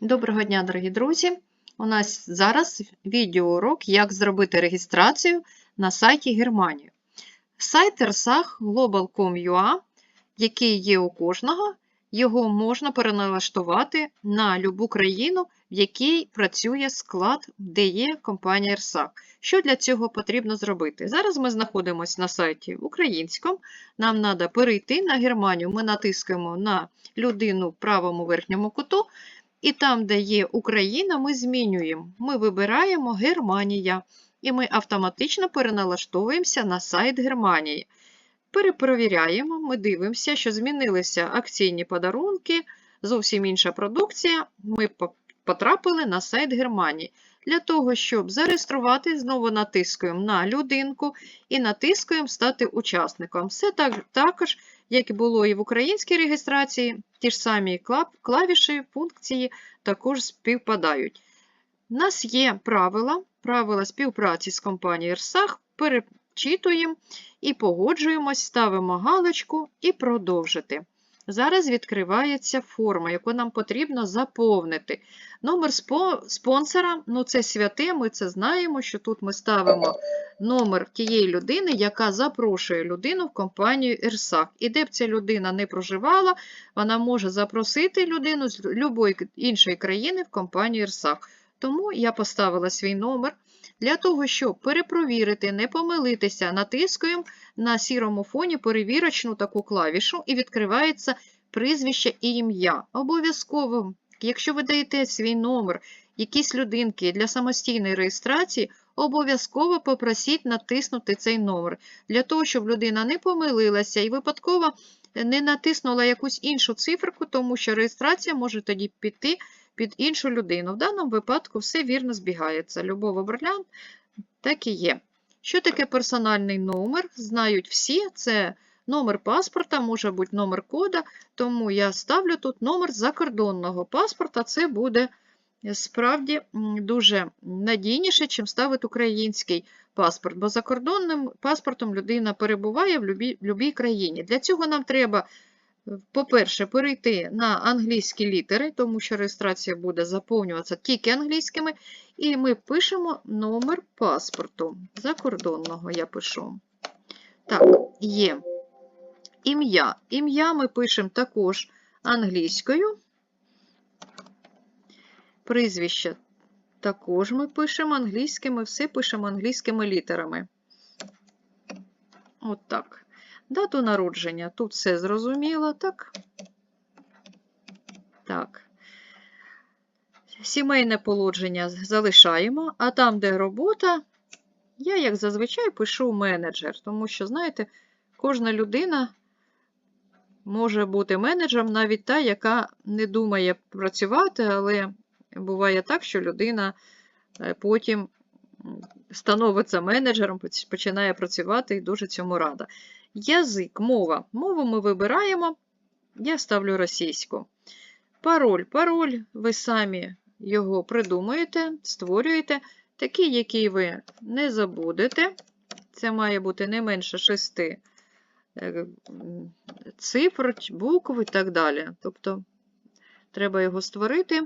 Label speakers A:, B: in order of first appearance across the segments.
A: Доброго дня, дорогі друзі! У нас зараз відеоурок, як зробити реєстрацію на сайті Германії. Сайт ERSAG global.com.ua, який є у кожного, його можна переналаштувати на любу країну, в якій працює склад, де є компанія ERSAG. Що для цього потрібно зробити? Зараз ми знаходимося на сайті українському. Нам треба перейти на Германію. Ми натискаємо на людину в правому верхньому куту. І там, де є Україна, ми змінюємо. Ми вибираємо Германія. І ми автоматично переналаштовуємося на сайт Германії. Перепровіряємо, ми дивимося, що змінилися акційні подарунки, зовсім інша продукція. Ми потрапили на сайт Германії. Для того, щоб зареєструвати, знову натискуємо на людинку і натискуємо Стати учасником. Все так, також, як і було і в українській реєстрації, ті ж самі клавіші, функції також співпадають. У нас є правила, правила співпраці з компанією ERSAG, перечитуємо і погоджуємось, ставимо галочку і продовжити. Зараз відкривається форма, яку нам потрібно заповнити. Номер спонсора ну це святе, ми це знаємо, що тут ми ставимо номер тієї людини, яка запрошує людину в компанію ERSAG. І де б ця людина не проживала, вона може запросити людину з будь-якої іншої країни в компанію ERSAG. Тому я поставила свій номер. Для того, щоб перепровірити, не помилитися, натискуємо на сірому фоні перевірочну таку клавішу і відкривається прізвище і ім'я. Обов'язково, якщо ви даєте свій номер якісь людинки для самостійної реєстрації, обов'язково попросіть натиснути цей номер, для того, щоб людина не помилилася і випадково не натиснула якусь іншу циферку, тому що реєстрація може тоді піти під іншу людину. В даному випадку все вірно збігається. Любов Оберлян так і є. Що таке персональний номер? Знають всі, це номер паспорта, може бути номер кода, тому я ставлю тут номер закордонного паспорта, це буде справді дуже надійніше, чим ставити український паспорт, бо закордонним паспортом людина перебуває в будь-якій країні. Для цього нам треба по-перше, перейти на англійські літери, тому що реєстрація буде заповнюватися тільки англійськими. І ми пишемо номер паспорту. Закордонного я пишу. Так, є ім'я. Ім'я ми пишемо також англійською. Прізвище також ми пишемо англійськими, все пишемо англійськими літерами. От так. Дату народження. Тут все зрозуміло, так? Так. Сімейне положення залишаємо, а там, де робота, я, як зазвичай, пишу менеджер, тому що, знаєте, кожна людина може бути менеджером, навіть та, яка не думає працювати, але буває так, що людина е, потім становиться менеджером, починає працювати і дуже цьому рада. Язик, мова. Мову ми вибираємо, я ставлю російську. Пароль. Пароль, ви самі його придумуєте, створюєте, такий, який ви не забудете. Це має бути не менше шести е, цифр, букв і так далі. Тобто, треба його створити.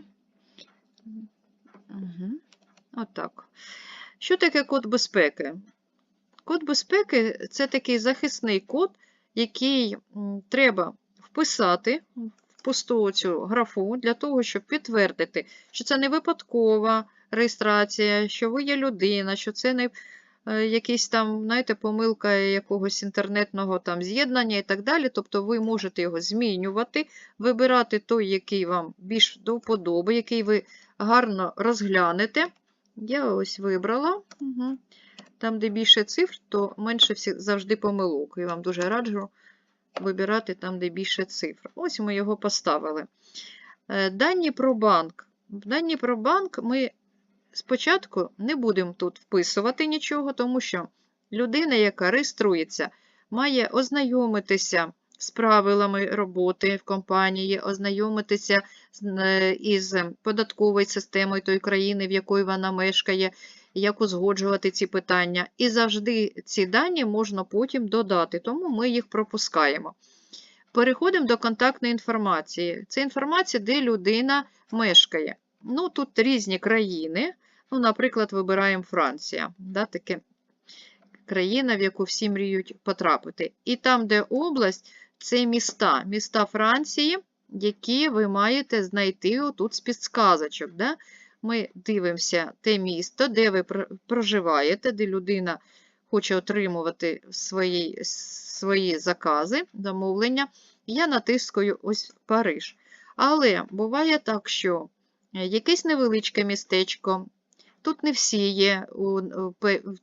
A: Угу. Отак. Що таке код безпеки? Код безпеки це такий захисний код, який треба вписати в пусту цю графу для того, щоб підтвердити, що це не випадкова реєстрація, що ви є людина, що це не е, якийсь там, знаєте, помилка якогось інтернетного там з'єднання і так далі. Тобто ви можете його змінювати, вибирати той, який вам більш до вподоби, який ви гарно розглянете. Я ось вибрала. Угу. Там, де більше цифр, то менше всіх завжди помилок. Я вам дуже раджу вибирати там, де більше цифр. Ось ми його поставили. Е, дані про банк. В дані про банк ми спочатку не будемо тут вписувати нічого, тому що людина, яка реєструється, має ознайомитися з правилами роботи в компанії, ознайомитися е, із податковою системою тої країни, в якої вона мешкає, як узгоджувати ці питання. І завжди ці дані можна потім додати, тому ми їх пропускаємо. Переходимо до контактної інформації. Це інформація, де людина мешкає. Ну, тут різні країни. Ну, наприклад, вибираємо Франція. Да, таке країна, в яку всі мріють потрапити. І там, де область, це міста. Міста Франції, які ви маєте знайти отут з підсказочок. Да? Ми дивимося те місто, де ви проживаєте, де людина хоче отримувати свої, свої закази, замовлення. Я натискаю ось Париж. Але буває так, що якесь невеличке містечко, тут не всі є у,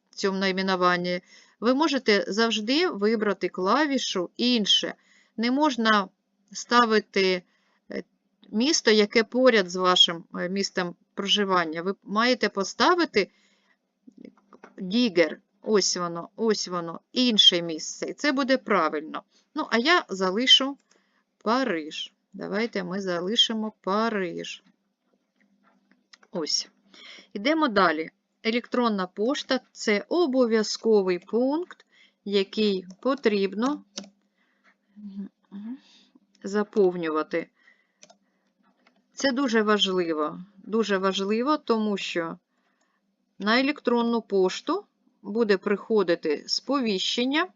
A: цьому найменуванні. Ви можете завжди вибрати клавішу інше. Не можна ставити е, місто, яке поряд з вашим е, містом проживання. Ви маєте поставити дігер. Ось воно, ось воно, інше місце. І це буде правильно. Ну, а я залишу Париж. Давайте ми залишимо Париж. Ось. Йдемо далі. Електронна пошта це обов'язковий пункт, який потрібно заповнювати. Це дуже важливо. Дуже важливо, тому що на електронну пошту буде приходити сповіщення.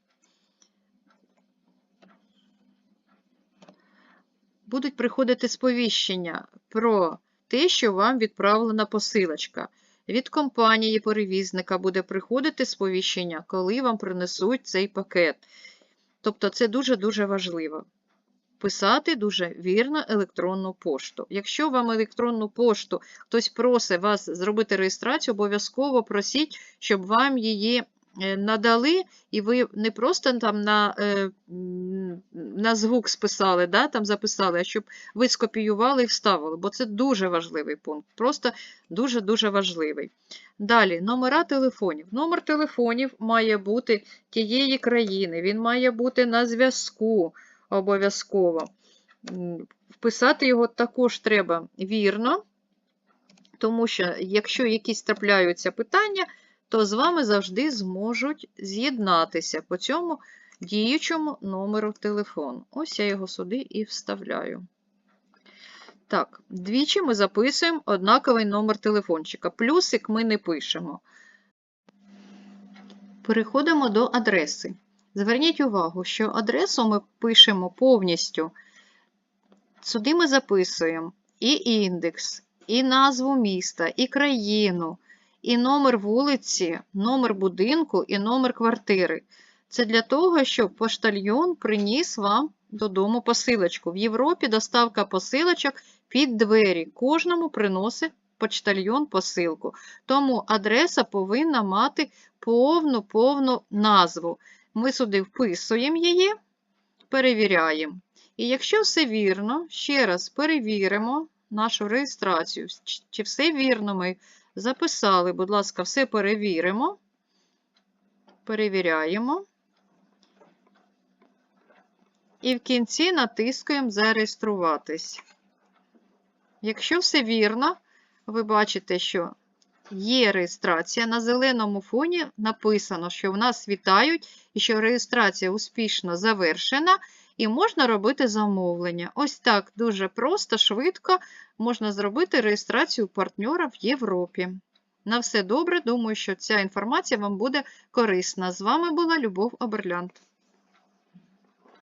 A: Будуть приходити сповіщення про те, що вам відправлена посилочка. Від компанії перевізника буде приходити сповіщення, коли вам принесуть цей пакет. Тобто це дуже-дуже важливо. Писати дуже вірно електронну пошту. Якщо вам електронну пошту хтось просить вас зробити реєстрацію, обов'язково просіть, щоб вам її надали, і ви не просто там на, е, на звук списали, да, там записали, а щоб ви скопіювали і вставили, бо це дуже важливий пункт. Просто дуже-дуже важливий. Далі, номера телефонів. Номер телефонів має бути тієї країни, він має бути на зв'язку обов'язково. Вписати його також треба вірно, тому що якщо якісь трапляються питання, то з вами завжди зможуть з'єднатися по цьому діючому номеру телефону. Ось я його сюди і вставляю. Так, двічі ми записуємо однаковий номер телефончика. Плюсик ми не пишемо. Переходимо до адреси. Зверніть увагу, що адресу ми пишемо повністю. Сюди ми записуємо і індекс, і назву міста, і країну, і номер вулиці, номер будинку, і номер квартири. Це для того, щоб поштальйон приніс вам додому посилочку. В Європі доставка посилочок під двері. Кожному приносить почтальйон посилку. Тому адреса повинна мати повну повну назву. Ми сюди вписуємо її, перевіряємо. І якщо все вірно, ще раз перевіримо нашу реєстрацію. Чи- все вірно ми записали, будь ласка, все перевіримо. Перевіряємо. І в кінці натискаємо Зареєструватись. Якщо все вірно, ви бачите, що є реєстрація. На зеленому фоні написано, що в нас вітають і що реєстрація успішно завершена, і можна робити замовлення. Ось так дуже просто, швидко можна зробити реєстрацію партнера в Європі. На все добре, думаю, що ця інформація вам буде корисна. З вами була Любов Оберлянд.